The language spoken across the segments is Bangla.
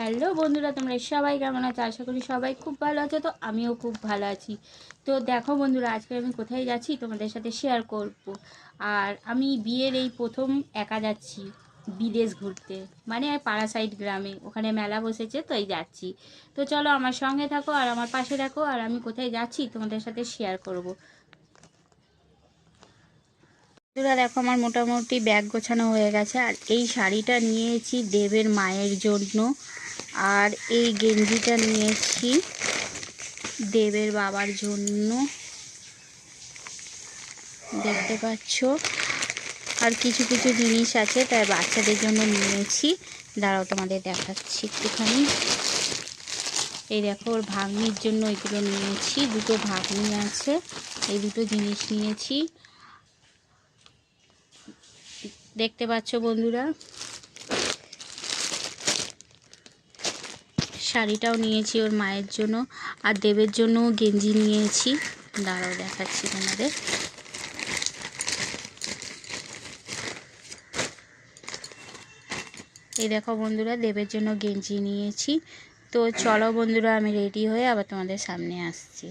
হ্যালো বন্ধুরা, তোমরা সবাই কেমন আছো? আশা করি সবাই খুব ভালো আছো, তো আমিও খুব ভালো আছি। তো দেখো বন্ধুরা, আজকে আমি কোথায় যাচ্ছি তোমাদের সাথে শেয়ার করব। আর আমি বিয়ের এই প্রথম একা যাচ্ছি বিদেশ ঘুরতে মানে পাড়াসাইড গ্রামে, ওখানে মেলা বসেছে, তো এই যাচ্ছি। তো চলো আমার সঙ্গে থাকো আর আমার পাশে থাকো আর আমি কোথায় যাচ্ছি তোমাদের সাথে শেয়ার করব। বন্ধুরা, দেখো আমার মোটামুটি ব্যাগ গোছানো হয়ে গেছে, আর এই শাড়িটা নিয়েছি দেবের মায়ের জন্য। আর এই গেঞ্জিটা নিয়েছি দেবের বাবার জন্য। দেখতে পাচ্ছ? আর কিছু কিছু জিনিস আছে, তাই বাচ্চাদের জন্য নিয়েছি। দাঁড়াও, তোমাদের দেখাচ্ছি একটুখানি। এই দেখো, ওর ভাগ্নির জন্য এগুলো নিয়েছি। দুটো ভাগ্নি আছে, এই দুটো জিনিস নিয়েছি। দেখতে পাচ্ছ বন্ধুরা? শাড়িটাও নিয়েছি ওর মায়ের জন্য আর দেবের জন্য গেঞ্জি নিয়েছি। দাঁড়াও দেখাচ্ছি তোমাদের। এই দেখো বন্ধুরা, দেবের জন্য গেঞ্জি নিয়েছি। তো চলো বন্ধুরা, আমি রেডি হয়ে আবার তোমাদের সামনে আসছি।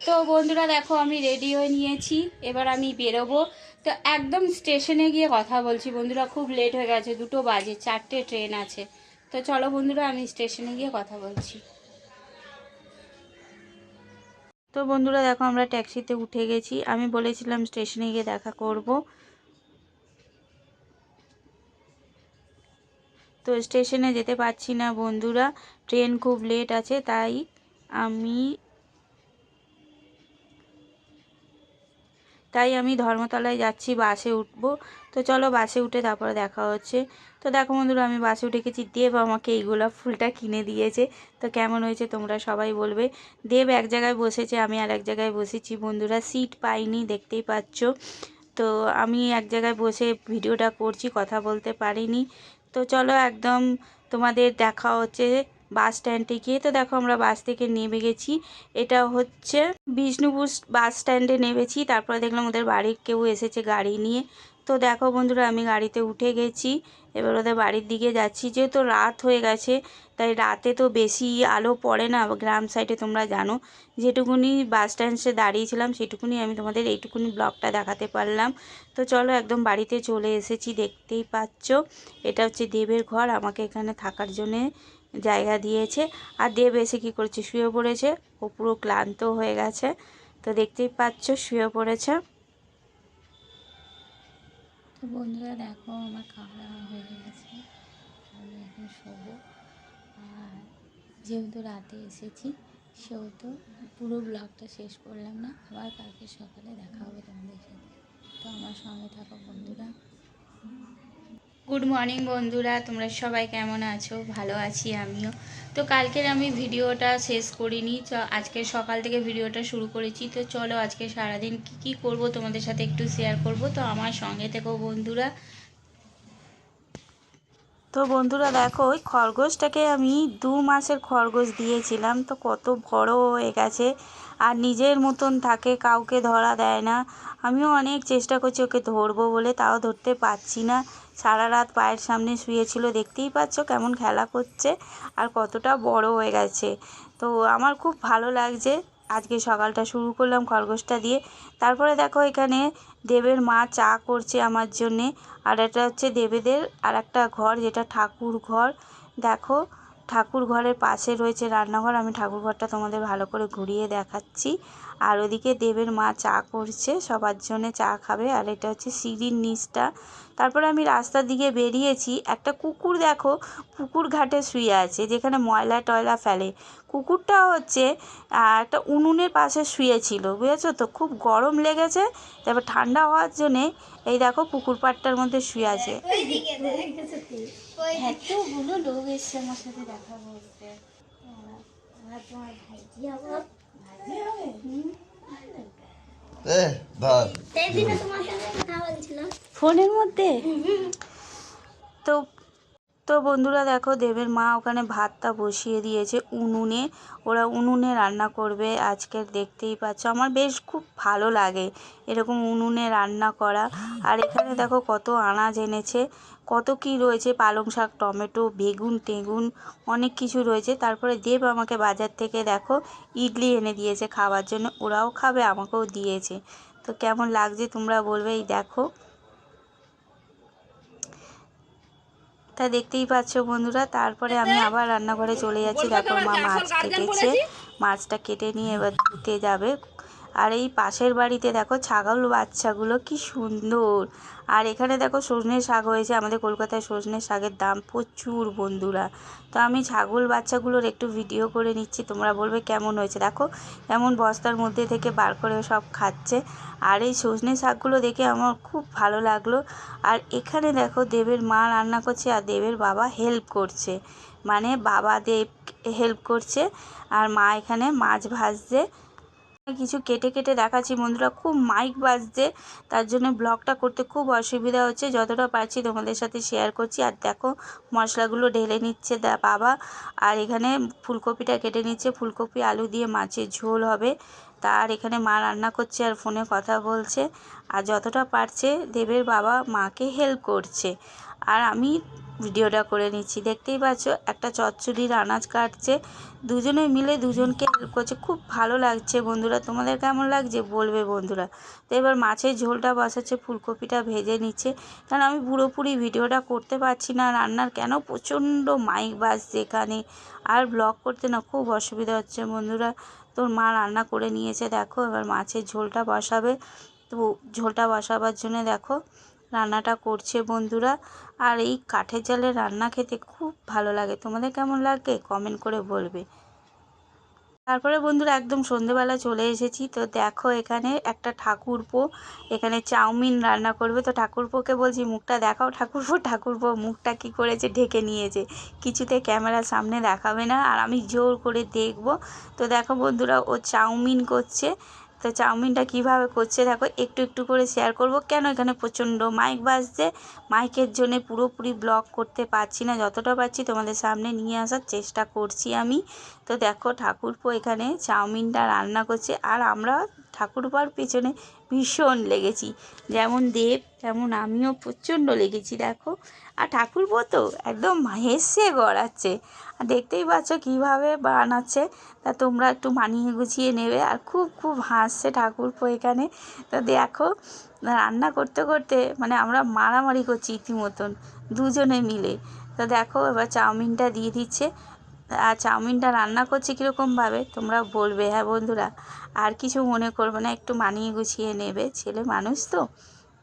তো বন্ধুরা, দেখো আমি রেডি হয়ে নিয়েছি। এবার আমি বেরোবো। তো একদম স্টেশনে গিয়ে কথা বলছি। বন্ধুরা, খুব লেট হয়ে গেছে। দুটো বাজে, চারটে ট্রেন আছে। তো চলো বন্ধুরা, আমি স্টেশনে গিয়ে কথা বলছি। তো বন্ধুরা, দেখো আমরা ট্যাক্সিতে উঠে গেছি। আমি বলেছিলাম স্টেশনে গিয়ে দেখা করব। তো স্টেশনে যেতে পারছি না বন্ধুরা, ট্রেন খুব লেট আছে, তাই আমি তাই আমি ধর্মতলায় যাচ্ছি, বাসে উঠবো। তো চলো বাসে উঠে তারপরে দেখা হচ্ছে। তো দেখো বন্ধুরা, আমি বাসে উঠে গেছি। দেব আমাকে এই গোলাপ ফুলটা কিনে দিয়েছে। তো কেমন হয়েছে তোমরা সবাই বলবে। দেব এক জায়গায় বসেছে, আমি আর এক জায়গায় বসেছি। বন্ধুরা সিট পাইনি, দেখতেই পাচ্ছ। তো আমি এক জায়গায় বসে ভিডিওটা করছি, কথা বলতে পারিনি। তো চলো একদম তোমাদের দেখা হচ্ছে। বাস স্ট্যান্ডে গিয়ে, তো দেখো আমরা বাস থেকে নেমে গেছি। এটা হচ্ছে বিষ্ণুপুর বাস স্ট্যান্ডে নেমেছি। তারপরে দেখলাম ওদের বাড়ির কেউ এসেছে গাড়ি নিয়ে। তো দেখো বন্ধুরা, আমি গাড়িতে উঠে গেছি। এবার ওদের বাড়ির দিকে যাচ্ছি। যেহেতু রাত হয়ে গেছে, তাই রাতে তো বেশি আলো পড়ে না। গ্রাম সাইডে তোমরা জানো, যেটুকুনি বাস স্ট্যান্ডে দাঁড়িয়েছিলাম সেটুকুনি আমি তোমাদের এইটুকুনি ব্লগটা দেখাতে পারলাম। তো চলো একদম বাড়িতে চলে এসেছি, দেখতেই পাচ্ছ। এটা হচ্ছে দেবের ঘর। আমাকে এখানে থাকার জন্যে জায়গা দিয়েছে। আর দেব এসে কী করেছে? শুয়ে পড়েছে। ও পুরো ক্লান্ত হয়ে গেছে। তো দেখতেই পাচ্ছ, শুয়ে পড়েছে। তো বন্ধুরা, দেখো, আমার খাওয়া দাওয়া হয়ে গেছে। আমি এখন শোবো। আর যেহেতু রাতে এসেছি, সেহেতু পুরো ব্লগটা শেষ করলাম না। আবার কালকে সকালে দেখা হবে তোমাদের সাথে। তো আমার সঙ্গে থাকো বন্ধুরা। গুড মর্নিং বন্ধুরা। তোমরা সবাই কেমন আছো? ভালো আছি আমিও। তো কালকের আমি ভিডিওটা শেষ করিনি। চ, আজকে সকাল থেকে ভিডিওটা শুরু করেছি। তো চলো আজকে সারাদিন কি কি করব তোমাদের সাথে একটু শেয়ার করব। তো আমার সঙ্গে থেকো বন্ধুরা। তো বন্ধুরা দেখো, ওই খরগোশটাকে আমি দু মাসের খরগোশ দিয়েছিলাম। তো কত বড় হয়ে গেছে। আর নিজের মতন থাকে, কাউকে ধরা দেয় না। আমিও অনেক চেষ্টা করছি ওকে ধরবো বলে, তাও ধরতে পারছি না। সারা রাত পায়ের সামনে শুয়েছিল, দেখতেই পাচ্ছ কেমন খেলা করছে আর কতটা বড় হয়ে গেছে। তো আমার খুব ভালো লাগছে। আজকে সকালটা শুরু করলাম খরগোশটা দিয়ে। তারপরে দেখো এখানে দেবের মা চা করছে আমার জন্যে। আর এটা হচ্ছে দেবেদের আর একটা ঘর, যেটা ঠাকুর ঘর। দেখো, ঠাকুর ঘরের পাশে রয়েছে রান্নাঘর। আমি ঠাকুর ঘরটা তোমাদের ভালো করে ঘুরিয়ে দেখাচ্ছি। আর ওদিকে দেবের মা চা করছে, সবার জন্যে চা খাবে। আর এটা হচ্ছে সিঁড়ির নিচটা। তারপরে আমি রাস্তার দিকে বেরিয়েছি। একটা কুকুর দেখো পুকুর ঘাটে শুয়ে আছে যেখানে ময়লা টয়লা ফেলে। কুকুরটা হচ্ছে একটা উনুনের পাশে শুয়েছিল বুঝেছ তো? খুব গরম লেগেছে তারপর ঠান্ডা হওয়ার জন্যে এই দেখো পুকুর পাড়টার মধ্যে শুয়ে আছে। এতগুলো লোক এসছে আমার সাথে দেখা তোমার ভাইজি হব। ফোনের মধ্যে? তো তো বন্ধুরা দেখো দেবের মা ওখানে ভাতটা বসিয়ে দিয়েছে উনুনে। ওরা উনুনে রান্না করবে, আজকের দেখতেই পাচ্ছ। আমার বেশ খুব ভালো লাগে এরকম উনুনে রান্না করা। আর এখানে দেখো কত আনাজ এনেছে, কত কি রয়েছে, পালং শাক, টমেটো, বেগুন টেগুন অনেক কিছু রয়েছে। তারপরে দেব আমাকে বাজার থেকে দেখো ইডলি এনে দিয়েছে খাওয়ার জন্য। ওরাও খাবে, আমাকেও দিয়েছে। তো কেমন লাগছে তোমরা বলবে, এই দেখো। তা দেখতেই পাচ্ছ বন্ধুরা তারপরে আমি আবার রান্নাঘরে চলে যাচ্ছি। দেখো মা মাছ কেটেছে। মাছটা কেটে নিয়ে এবার ধুতে যাবে। আর এই পাশের বাড়িতে দেখো ছাগল বাচ্চাগুলো কি সুন্দর। আর এখানে দেখো সজনে শাক হয়েছে, আমাদের কলকাতায় সজনে শাকের দাম প্রচুর বন্ধুরা। তো আমি ছাগল বাচ্চাগুলোর একটু ভিডিও করে নিচ্ছি, তোমরা বলবে কেমন হয়েছে। দেখো এমন বস্তার মধ্যে থেকে বার করে সব খাচ্ছে। আর এই সজনে শাকগুলো দেখে আমার খুব ভালো লাগল। আর এখানে দেখো দেবের মা রান্না করছে আর দেবের বাবা হেল্প করছে। মানে বাবা দেব হেল্প করছে, আর মা এখানে মাছ ভাজছে। কিছু কেটে কেটে দেখাচ্ছি বন্ধুরা। খুব মাইক বাজছে, তার জন্য ব্লগটা করতে খুব অসুবিধা হচ্ছে। যতটা পারছি তোমাদের সাথে শেয়ার করছি। আর দেখো, মশলাগুলো ঢেলে নিচ্ছে দা বাবা। আর এখানে ফুলকপিটা কেটে নিচ্ছে। ফুলকপি, আলু দিয়ে মাছের ঝোল হবে। তার এখানে মা রান্না করছে আর ফোনে কথা বলছে। আর যতটা পারছে দেবের বাবা মাকে হেল্প করছে। আর আমি ভিডিওটা করে নিচ্ছি। দেখতেই পাচ্ছ, একটা চচ্চড়ির আনাজ কাটছে। দুজনে মিলে দুজনকে হেল্প করছে। খুব ভালো লাগছে বন্ধুরা। তোমাদের কেমন লাগছে বলবে বন্ধুরা। তো এবার মাছের ঝোলটা বসাচ্ছে, ফুলকপিটা ভেজে নিচ্ছে। কারণ আমি পুরোপুরি ভিডিওটা করতে পারছি না। রান্নার কেন প্রচণ্ড মাইক বাজছে এখানে। আর ব্লগ করতে না খুব অসুবিধা হচ্ছে বন্ধুরা। তোর মা রান্না করে নিয়েছে, দেখো। এবার মাছের ঝোলটা বসাবে। তো ঝোলটা বসাবার জন্য দেখো রান্নাটা করছে বন্ধুরা। আর এই কাঠের জালে রান্না খেতে খুব ভালো লাগে। তোমাদের কেমন লাগে কমেন্ট করে বলবে। তারপরে বন্ধুরা একদম সন্ধেবেলা চলে এসেছি। তো দেখো এখানে একটা ঠাকুরপো, এখানে চাউমিন রান্না করবে। তো ঠাকুরপোকে বলছি, মুখটা দেখাও ঠাকুরপো। ঠাকুরপো মুখটা কি করেছে? ঢেকে নিয়েছে। কিছুতে ক্যামেরার সামনে দেখাবে না। আর আমি জোর করে দেখব। তো দেখো বন্ধুরা, ও চাউমিন করছে। তো চাউমিনটা কীভাবে করছে দেখো, একটু একটু করে শেয়ার করব। কেন এখানে প্রচণ্ড মাইক বাজছে? মাইকের জন্য পুরোপুরি ব্লগ করতে পারছি না। যতটা পারছি তোমাদের সামনে নিয়ে আসার চেষ্টা করছি আমি। তো দেখো, ঠাকুরপো এখানে চাউমিনটা রান্না করছে। আর আমরা ঠাকুরপার পেছনে ভীষণ লেগেছি। যেমন দেব, তেমন আমিও প্রচণ্ড লেগেছি, দেখো। আর ঠাকুরপো তো একদম হেসে গড়াচ্ছে। আর দেখতেই পাচ্ছ কীভাবে বানাচ্ছে। তা তোমরা একটু মানিয়ে গুছিয়ে নেবে। আর খুব খুব হাসছে ঠাকুরপো এখানে। তো দেখো, রান্না করতে করতে মানে আমরা মারামারি করছি ইতিমতন দুজনে মিলে। তো দেখো, এবার চাউমিনটা দিয়ে দিচ্ছে। আর চাউমিনটা রান্না করছে কীরকমভাবে তোমরা বলবে। হ্যাঁ বন্ধুরা, আর কিছু মনে করবে না, একটু মানিয়ে গুছিয়ে নেবে। ছেলে মানুষ তো।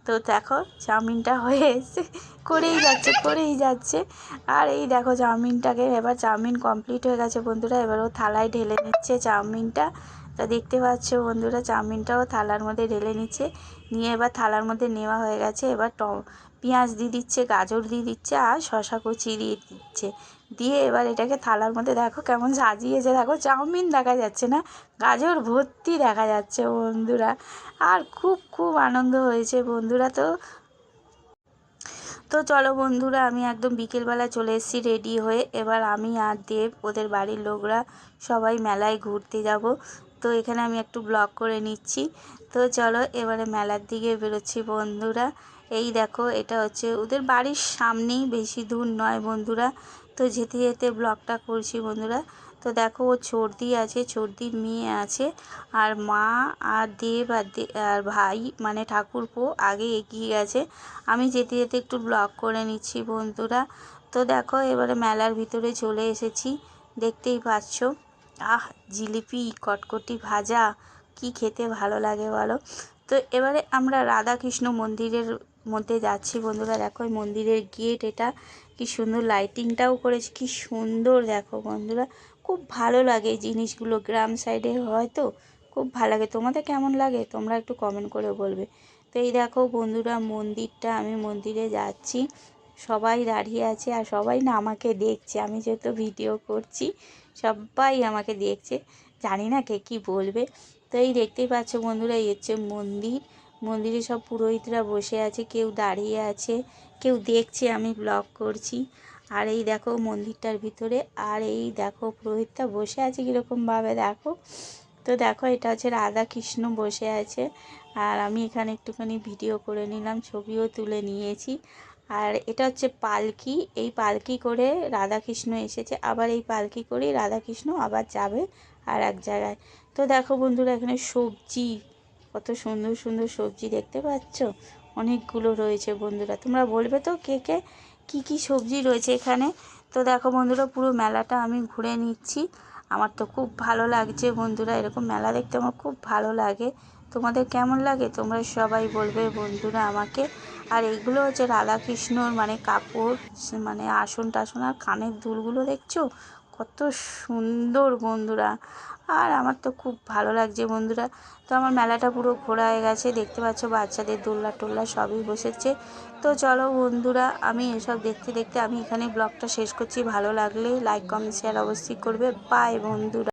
তো দেখো, চাউমিনটা হয়ে এসে করেই যাচ্ছে করেই যাচ্ছে। আর এই দেখো চাউমিনটাকে, এবার চাউমিন কমপ্লিট হয়ে গেছে বন্ধুরা। এবার ও থালায় ঢেলে নিচ্ছে চাউমিনটা। তা দেখতে পাচ্ছ বন্ধুরা, চাউমিনটাও থালার মধ্যে ঢেলে নিচ্ছে। নিয়ে এবার থালার মধ্যে নেওয়া হয়ে গেছে। এবার পেঁয়াজ দিয়ে দিচ্ছে, গাজর দিয়ে দিচ্ছে আর শশা কুচি দিয়ে দিচ্ছে। দিয়ে এবার এটাকে থালার মধ্যে দেখো কেমন সাজিয়েছে। দেখো চাউমিন দেখা যাচ্ছে না, গাজর ভর্তি দেখা যাচ্ছে বন্ধুরা। আর খুব খুব আনন্দ হয়েছে বন্ধুরা তো। তো চলো বন্ধুরা, আমি একদম বিকেলবেলা চলে এসেছি রেডি হয়ে। এবার আমি আর দেব, ওদের বাড়ির লোকরা সবাই মেলায় ঘুরতে যাব। তো এখানে আমি একটু ব্লগ করে নিচ্ছি। তো চলো এবারে মেলার দিকে বেরোচ্ছি বন্ধুরা। এই দেখো, এটা হচ্ছে ওদের বাড়ির সামনেই বেশি দূর নয় বন্ধুরা। তো যেতে যেতে ব্লগটা করছি বন্ধুরা। তো দেখো, ও ছর্দি আছে ছর্দির মেয়ে আছে। আর মা আর দেব আর দে আর ভাই মানে ঠাকুরপো আগে এগিয়ে গেছে। আমি যেতে যেতে একটু ব্লগ করে নিচ্ছি বন্ধুরা। তো দেখো, এবারে মেলার ভিতরে চলে এসেছি। দেখতেই পাচ্ছ। আহ, জিলিপি, কটকটি ভাজা। কি খেতে ভালো লাগে বলো? তো এবারে আমরা রাধাকৃষ্ণ মন্দিরের মধ্যে যাচ্ছি বন্ধুরা। দেখো এই মন্দিরের গেট এটা, কি সুন্দর লাইটিংটাও করেছে, কি সুন্দর দেখো বন্ধুরা। খুব ভালো লাগে এই জিনিসগুলো গ্রাম সাইডে হয় তো খুব ভালো লাগে। তোমাদের কেমন লাগে? তোমরা একটু কমেন্ট করে বলবে। তো এই দেখো বন্ধুরা, মন্দিরটা, আমি মন্দিরে যাচ্ছি। সবাই দাঁড়িয়ে আছে আর সবাই না আমাকে দেখছে। আমি যেহেতু ভিডিও করছি, সবাই আমাকে দেখছে। জানি না কে কী বলবে। তো এই দেখতেই পাচ্ছ বন্ধুরা, এই হচ্ছে মন্দির। মন্দিরে সব পুরোহিতরা বসে আছে, কেউ দাঁড়িয়ে আছে, কেউ দেখছে, আমি ব্লগ করছি। আর এই দেখো মন্দিরটার ভিতরে, আর এই দেখো পুরোহিতটা বসে আছে কীরকমভাবে, দেখো। তো দেখো, এটা হচ্ছে রাধা কৃষ্ণ বসে আছে। আর আমি এখানে একটুখানি ভিডিও করে নিলাম, ছবিও তুলে নিয়েছি। আর এটা হচ্ছে পালকি, এই পালকি করে রাধাকৃষ্ণ এসেছে। আবার এই পালকি করেই রাধাকৃষ্ণ আবার যাবে আর এক জায়গায়। তো দেখো বন্ধুরা, এখানে সবজি, কত সুন্দর সুন্দর সবজি দেখতে পাচ্ছ? অনেকগুলো রয়েছে বন্ধুরা। তোমরা বলবে তো কে কে, কী কী সবজি রয়েছে এখানে? তো দেখো বন্ধুরা, পুরো মেলাটা আমি ঘুরে নিচ্ছি। আমার তো খুব ভালো লাগছে বন্ধুরা, এরকম মেলা দেখতে আমার খুব ভালো লাগে। তোমাদের কেমন লাগে? তোমরা সবাই বলবে বন্ধুরা আমাকে। আর এইগুলো হচ্ছে রাধাকৃষ্ণর মানে কাপড় মানে আসন টাসন আর কানের দুলগুলো দেখছ? কত সুন্দর বন্ধুরা। আর আমার তো খুব ভালো লাগছে বন্ধুরা। তো আমার মেলাটা পুরো ঘোরা হয়ে গেছে। দেখতে পাচ্ছ বাচ্চাদের দোল্লা টোল্লা সবই বসেছে। তো চলো বন্ধুরা, আমি এসব দেখতে দেখতে আমি এখানে ব্লগটা শেষ করছি। ভালো লাগলে লাইক কমেন্ট শেয়ার অবশ্যই করবে। বাই বন্ধুরা।